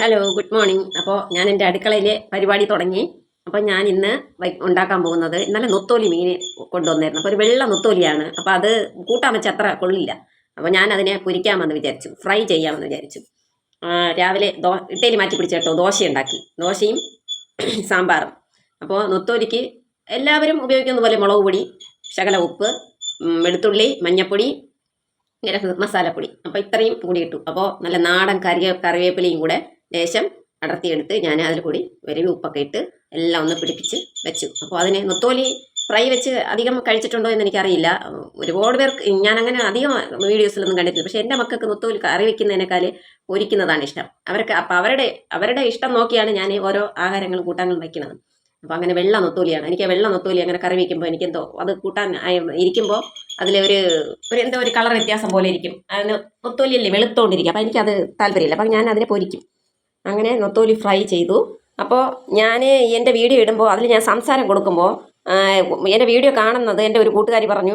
Hello good morning അപ്പോൾ ഞാൻ എന്റെ അടുക്കളയിലെ പരിപാടി തുടങ്ങി. അപ്പോൾ ഞാൻ ഇന്ന് ഉണ്ടാക്കാൻ പോകുന്നത് ഇന്നലെ നൊത്തോലി മീൻ കൊണ്ടുവന്നായിരുന്നു. അപ്പോൾ ഒരു വെള്ള നൊത്തോലിയാണ്. അപ്പോൾ അത് കൂട്ടാൻ വെച്ച് അത്ര കൊള്ളില്ല. അപ്പോൾ ഞാൻ അതിനെ പൊരിക്കാമെന്ന് വിചാരിച്ചു. ഫ്രൈ ചെയ്യാമെന്ന് വിചാരിച്ചു. രാവിലെ ദോ ഇട്ടേലി മാറ്റി പിടിച്ച കേട്ടോ. ദോശ ഉണ്ടാക്കി ദോശയും സാമ്പാറും. അപ്പോൾ നൊത്തോലിക്ക് എല്ലാവരും ഉപയോഗിക്കുന്ന പോലെ മുളക് പൊടി ശകല ഉപ്പ് വെളുത്തുള്ളി മഞ്ഞപ്പൊടി ഇങ്ങനെ മസാലപ്പൊടി. അപ്പോൾ ഇത്രയും കൂടി ഇട്ടു. അപ്പോൾ നല്ല നാടൻ കറിയ കറിവേപ്പിലയും കൂടെ ലേശം അടർത്തിയെടുത്ത് ഞാൻ അതിൽ കൂടി വരവി ഉപ്പൊക്കെ ഇട്ട് എല്ലാം ഒന്ന് പിടിപ്പിച്ച് വെച്ചു. അപ്പോൾ അതിനെ നൊത്തോലി ഫ്രൈ വെച്ച് അധികം കഴിച്ചിട്ടുണ്ടോ എന്ന് എനിക്കറിയില്ല. ഒരുപാട് പേർക്ക് ഞാൻ അങ്ങനെ അധികം വീഡിയോസിലൊന്നും കണ്ടിട്ടില്ല. പക്ഷേ എന്റെ മക്കൾക്ക് നൊത്തോലി കറി വെക്കുന്നതിനേക്കാൾ പൊരിക്കുന്നതാണ് ഇഷ്ടം. അവർക്ക് അപ്പോൾ അവരുടെ അവരുടെ ഇഷ്ടം നോക്കിയാണ് ഞാൻ ഓരോ ആഹാരങ്ങളും കൂട്ടാനും വയ്ക്കുന്നത് അപ്പോൾ അങ്ങനെ വെള്ള നൊത്തോലിയാണ്. എനിക്ക് വെള്ള നൊത്തോലി അങ്ങനെ കറി വയ്ക്കുമ്പോൾ എനിക്കെന്തോ അത് കൂട്ടാൻ ഇരിക്കുമ്പോൾ അതിലെ ഒരു ഒരു എന്തോ ഒരു കളർ വ്യത്യാസം പോലെ ഇരിക്കും. അതിന് നൊത്തോലിയല്ലേ വെളുത്തോണ്ടിരിക്കും. അപ്പോൾ എനിക്കത് താല്പര്യമില്ല. അപ്പം ഞാൻ അതിനെ പൊരിക്കും. അങ്ങനെ നൊത്തോലി ഫ്രൈ ചെയ്തു. അപ്പോൾ ഞാൻ എന്റെ വീഡിയോ ഇടുമ്പോൾ അതിൽ ഞാൻ സംസാരം കൊടുക്കുമ്പോൾ എന്റെ വീഡിയോ കാണുന്നത് എന്റെ ഒരു കൂട്ടുകാരി പറഞ്ഞു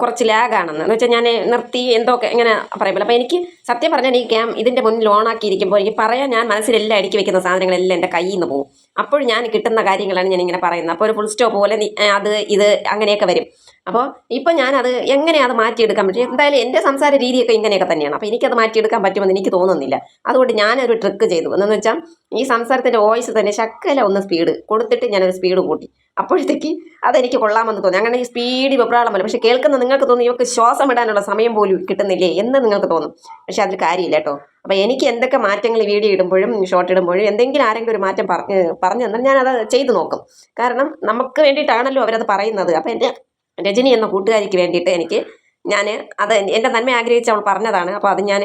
കുറച്ച് ലാഗാണെന്ന് എന്ന് വെച്ചാൽ ഞാൻ നിർത്തി എന്തൊക്കെ ഇങ്ങനെ പറയുമ്പോൾ അപ്പോൾ എനിക്ക് സത്യം പറഞ്ഞാൽ ഈ ക്യാം ഇതിന്റെ മുന്നിൽ ഓണാക്കിയിരിക്കുമ്പോൾ എനിക്ക് പറയാൻ ഞാൻ മനസ്സിലെല്ലാം അടുക്കി വെക്കുന്ന സാധനങ്ങളെല്ലാം എന്റെ കയ്യിൽ നിന്ന് പോകും അപ്പോൾ ഞാൻ കിട്ടുന്ന കാര്യങ്ങളാണ് ഞാൻ ഇങ്ങനെ പറയുന്നത്. അപ്പോൾ ഒരു ഫുൾ സ്റ്റോപ്പ് പോലെ അത് ഇത് അങ്ങനെയൊക്കെ വരും. അപ്പോൾ ഇപ്പോൾ ഞാനത് എങ്ങനെ അത് മാറ്റിയെടുക്കാൻ പറ്റും? എന്തായാലും എന്റെ സംസാര രീതിയൊക്കെ ഇങ്ങനെയൊക്കെ തന്നെയാണ്. അപ്പോൾ എനിക്കത് മാറ്റിയെടുക്കാൻ പറ്റുമെന്ന് എനിക്ക് തോന്നുന്നില്ല. അതുകൊണ്ട് ഞാനൊരു ട്രിക്ക് ചെയ്തു. എന്നു വെച്ചാൽ ഈ സംസാരത്തിന്റെ വോയിസ് തന്നെ ശക്കല ഒന്ന് സ്പീഡ് കൊടുത്തിട്ട് ഞാനൊരു സ്പീഡ് കൂട്ടി. അപ്പോഴത്തേക്ക് അതെനിക്ക് കൊള്ളാമെന്ന് തോന്നി. അങ്ങനെ ഈ സ്പീഡ് വെപ്രാളമല്ല പക്ഷേ കേൾക്കുന്ന നിങ്ങൾക്ക് തോന്നി ഇവർക്ക് ശ്വാസം ഇടാനുള്ള സമയം പോലും കിട്ടുന്നില്ലേ എന്ന് നിങ്ങൾക്ക് തോന്നും. പക്ഷേ അതിൽ കാര്യമില്ല കേട്ടോ. അപ്പോൾ എനിക്ക് എന്തൊക്കെ മാറ്റങ്ങൾ വീഡിയോ ഇടുമ്പോഴും ഷോർട്ട് ഇടുമ്പോഴും എന്തെങ്കിലും ആരെങ്കിലും ഒരു മാറ്റം പറഞ്ഞ് പറഞ്ഞു തന്നാൽ ഞാനത് ചെയ്തു നോക്കും. കാരണം നമുക്ക് വേണ്ടിയിട്ടാണല്ലോ അവരത് പറയുന്നത്. അപ്പോൾ എന്റെ രജനി എന്ന കൂട്ടുകാരിക്ക് വേണ്ടിയിട്ട് എനിക്ക് ഞാൻ അത് എന്റെ നന്മ ആഗ്രഹിച്ച് അവൾ പറഞ്ഞതാണ്. അപ്പോൾ അത് ഞാൻ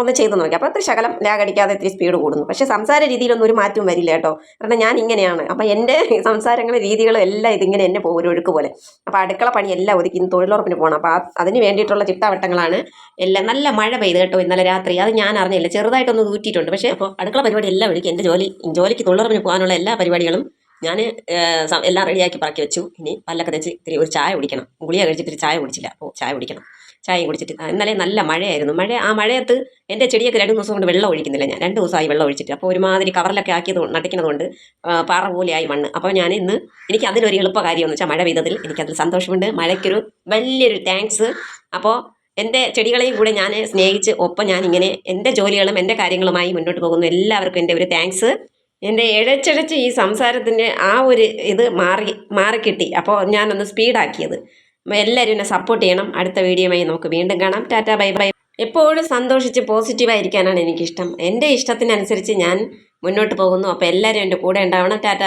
ഒന്ന് ചെയ്തു നോക്കി. അപ്പോൾ അത്ര ശകലം ലാഗ് അടിക്കാതെ ഇത്തിരി സ്പീഡ് കൂടുന്നു. പക്ഷേ സംസാര രീതിയിലൊന്നും ഒരു മാറ്റവും വരില്ല കേട്ടോ. കാരണം ഞാൻ ഇങ്ങനെയാണ്. അപ്പോൾ എന്റെ സംസാരങ്ങളും രീതികളും എല്ലാം ഇതിങ്ങനെ എന്നെ പോകും ഒരു ഒഴുക്ക് പോലെ. അപ്പോൾ അടുക്കള പണി എല്ലാം ഒതുക്കി ഇന്ന് തൊഴിലുറപ്പിന് പോകണം. അപ്പോൾ അതിന് വേണ്ടിയിട്ടുള്ള ചിട്ടവട്ടങ്ങളാണ് എല്ലാം. നല്ല മഴ പെയ്ത് കേട്ടോ ഇന്നലെ രാത്രി. അത് ഞാൻ അറിഞ്ഞില്ല. ചെറുതായിട്ടൊന്ന് ഊറ്റിയിട്ടുണ്ട്. പക്ഷേ അപ്പോൾ അടുക്കള പരിപാടി എല്ലാം ഒഴുക്കി. എന്റെ ജോലി ജോലിക്ക് തൊഴിലുറപ്പിന് പോകാനുള്ള എല്ലാ പരിപാടികളും ഞാൻ എല്ലാം റെഡിയാക്കി പറക്കി വെച്ചു. ഇനി പല്ലൊക്കെ തെച്ച് ഇത്തിരി ഒരു ചായ കുടിക്കണം. ഗുളിക കഴിച്ചിട്ട് ചായ കുടിച്ചില്ല. അപ്പോൾ ചായ കുടിക്കണം. ചായയും കുടിച്ചിട്ട് ഇന്നലെ നല്ല മഴയായിരുന്നു. മഴ ആ മഴയത്ത് എന്റെ ചെടിയൊക്കെ രണ്ട് ദിവസം കൊണ്ട് വെള്ളം ഒഴിക്കുന്നില്ല ഞാൻ. രണ്ട് ദിവസമായി വെള്ളം ഒഴിച്ചിട്ട്. അപ്പോൾ ഒരുമാതിരി കവറിലൊക്കെ ആക്കിയത് നടക്കുന്നത് നട്ടിക്കുന്നത് കൊണ്ട് ആ, പാറ പോലെയായി മണ്ണ്. അപ്പോൾ ഞാൻ ഇന്ന് എനിക്ക് അതിനൊരു എളുപ്പ കാര്യം എന്ന് വെച്ചാൽ മഴ പെയ്തതിൽ എനിക്കതിൽ സന്തോഷമുണ്ട്. മഴയ്ക്കൊരു വലിയൊരു താങ്ക്സ്. അപ്പോൾ എന്റെ ചെടികളെയും കൂടെ ഞാൻ സ്നേഹിച്ച് ഒപ്പം ഞാനിങ്ങനെ എന്റെ ജോലികളും എന്റെ കാര്യങ്ങളുമായി മുന്നോട്ട് പോകുന്നു. എല്ലാവർക്കും എന്റെ ഒരു താങ്ക്സ്. എന്റെ ഇഴച്ചിഴച്ച് ഈ സംസാരത്തിന്റെ ആ ഒരു ഇത് മാറി മാറിക്കിട്ടി. അപ്പോൾ ഞാനൊന്ന് സ്പീഡാക്കിയത്. അപ്പോൾ എല്ലാവരും എന്നെ സപ്പോർട്ട് ചെയ്യണം. അടുത്ത വീഡിയോയുമായി നമുക്ക് വീണ്ടും കാണാം. Tata bye bye. എപ്പോഴും സന്തോഷിച്ച് പോസിറ്റീവായിരിക്കാനാണ് എനിക്കിഷ്ടം. എന്റെ ഇഷ്ടത്തിനനുസരിച്ച് ഞാൻ മുന്നോട്ട് പോകുന്നു. അപ്പോൾ എല്ലാവരും എന്റെ കൂടെ ഉണ്ടാവണം. ടാറ്റ